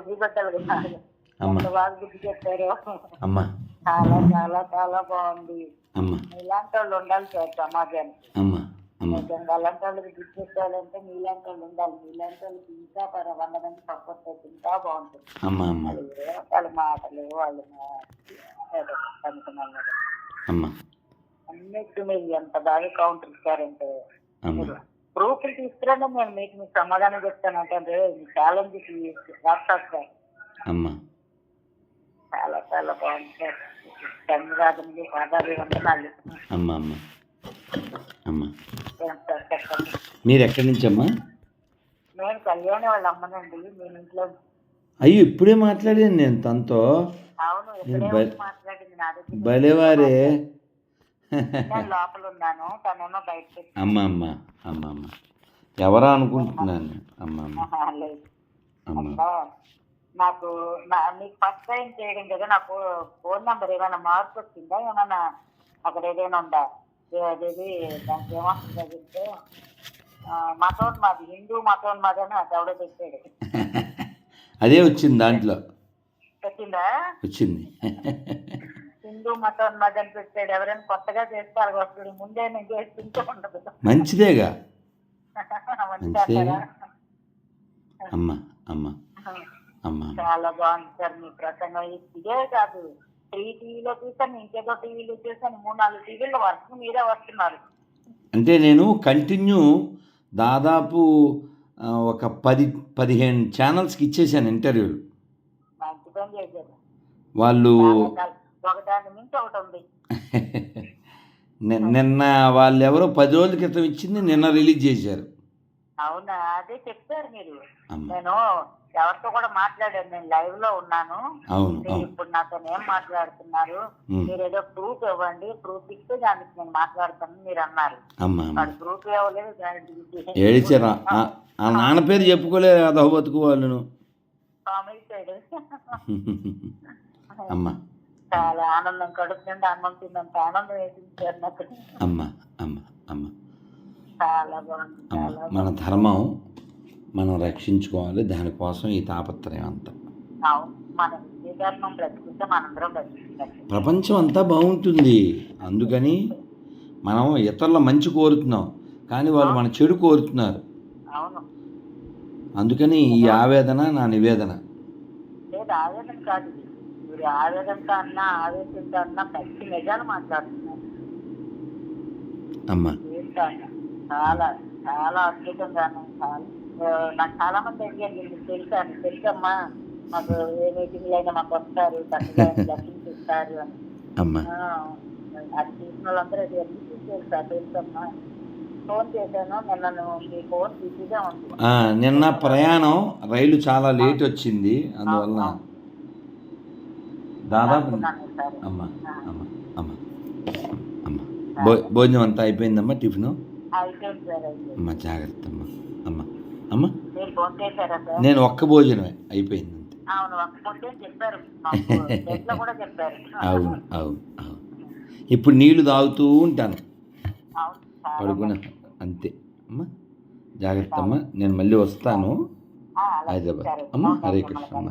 పెట్టాలి బాగా చెప్పారు. అమ్మ. చాలా చాలా చాలా బాగుంది. అమ్మ. ఇలాంటి వాళ్ళు ఉండాలి సార్ సమాజానికి. అలాంటి వాళ్ళకి గుర్తు పెట్టాలంటే మీలాంటి వాళ్ళు ఉండాలి. మీలాంటి వాళ్ళకి ఇంకా పర వంద మంది సపోర్ట్ అయితే ఇంకా బాగుంటుంది. అమ్మ అమ్మ. వాళ్ళు వాళ్ళ మాటలు వాళ్ళు అనుకున్నాను అమ్మ. అన్నిటి మీరు ఎంత బాగా కౌంటర్ ఇచ్చారంటే ప్రూఫ్లు తీసుకురండి నేను మీకు మీకు సమాధానం చెప్తాను. అంటే ఛాలెంజ్ వాట్సాప్ సార్ అమ్మ. చాలా చాలా బాగుంది సార్. ధన్యవాదములు పాదాభివందనాలు అమ్మ అమ్మ. అమ్మ. మీరు ఎక్కడి నుంచి అమ్మా? నేను కళ్యాణి వాళ్ళ అమ్మనండి మీ ఇంట్లో. అయ్యో ఇప్పుడే మాట్లాడాను నేను తనతో. అవును భలేవారే. నేను లోపల ఉన్నాను తనేమో బయటకు అమ్మ అమ్మ అమ్మ అమ్మ. ఎవరా అనుకుంటున్నాను అమ్మ నాకు మీకు ఫస్ట్ టైం చేయడం కదా నాకు ఫోన్ నెంబర్ ఏమైనా మార్పు వచ్చిందా? ఏమైనా అక్కడ ఏదైనా ఉందా? అదేది దానికి ఏమొస్తుందో చెప్తే ఆ, మతోన్మాది హిందూ మతోన్మాది అని అది ఎవడో పెట్టాడు అదే వచ్చింది దాంట్లో. పెట్టిందా? వచ్చింది. హిందూ అని పెట్టాడు ఎవరైనా కొత్తగా చేస్తారు వస్తుంది ముందే నేను చేస్తుంటే ఉండదు. మంచిదేగా? మంచిది. మంచిదేగా. అమ్మ అమ్మ అమ్మ. చాలా బాగుంది సార్ మీ ప్రసంగం. ఇదే కాదు. త్రీ టీవీలో చూసాను ఇంకేదో టీవీలో చూసాను మూడు నాలుగు టీవీలో వర్క్ మీరే వస్తున్నారు. అంటే నేను కంటిన్యూ దాదాపు ఒక పది పదిహేను ఛానల్స్కి ఇచ్చేసాను ఇంటర్వ్యూలు. వాళ్ళు చాలా కాలం. ఒకదాని మించి ఒకటి ఉంది నిన్న వాళ్ళు ఎవరో పది రోజుల క్రితం ఇచ్చింది నిన్న రిలీజ్ చేశారు. అవునా? అదే చెప్పారు మీరు. నేను ఎవరితో కూడా మాట్లాడాను నేను లైవ్లో ఉన్నాను. ఇప్పుడు నాతో ఏం మాట్లాడుతున్నారు. మీరు ఏదో ప్రూఫ్ ఇవ్వండి. ప్రూఫ్ ఇస్తే దానికి నేను మాట్లాడతాను మీరు అన్నారు. ప్రూఫ్ ఇవ్వలేదు. ఏడిచారా? ఆ- నాన్న పేరు చెప్పుకోలేదు అదహ బతుకు వాళ్ళను. అమ్మ. చాలా ఆనందం కడుపు నిండా అన్నం తిన్నంత ఆనందం వేసింది సార్ నాకు అమ్మ అమ్మ అమ్మ. చాలా బాగుంది అమ్మ మన ధర్మం మనం రక్షించుకోవాలి దానికోసం ఈ తాపత్రయం అంతా. మన ధర్మం మనందరం ప్రపంచం అంతా బాగుంటుంది. అందుకని మనం ఇతరుల మంచి కోరుతున్నాం కానీ వాళ్ళు మన చెడు కోరుతున్నారు. అవును. అందుకని ఈ ఆవేదన నా నివేదన. లేదు ఆవేదన కాదు. ఆవేదనతో అన్నా ఆవేశంతో అన్నా పచ్చి నిజాలు మాట్లాడుతున్నారు. అమ్మ. చాలా చాలా అద్భుతంగా నాకు చాలా మంది అడిగారు మీకు తెలుసా తెలుసమ్మా మాకు ఏ మీటింగ్లు అయినా మాకు వస్తారు దర్శించిస్తారు అని. అది చూసిన వాళ్ళందరూ అది తెలుసా తెలుసమ్మా? ఫోన్ చేశాను నిన్న మీ ఫోన్ బిజీగా ఉంది. నిన్న ప్రయాణం రైలు చాలా లేట్ వచ్చింది అందువల్ల దాదాపు అమ్మ అమ్మ అమ్మ అమ్మ. భో భోజనం అంతా అయిపోయిందమ్మా టిఫిన్? అమ్మ జాగ్రత్త అమ్మ అమ్మ. అమ్మ? నేను ఒక్క భోజనమే అయిపోయింది అంతే. అవును అవును అవును ఇప్పుడు నీళ్ళు తాగుతూ ఉంటాను. పడుకున్న అంతే. అమ్మ జాగ్రత్త అమ్మ నేను మళ్ళీ వస్తాను. హైదరాబాద్. అమ్మ హరే కృష్ణ అమ్మ.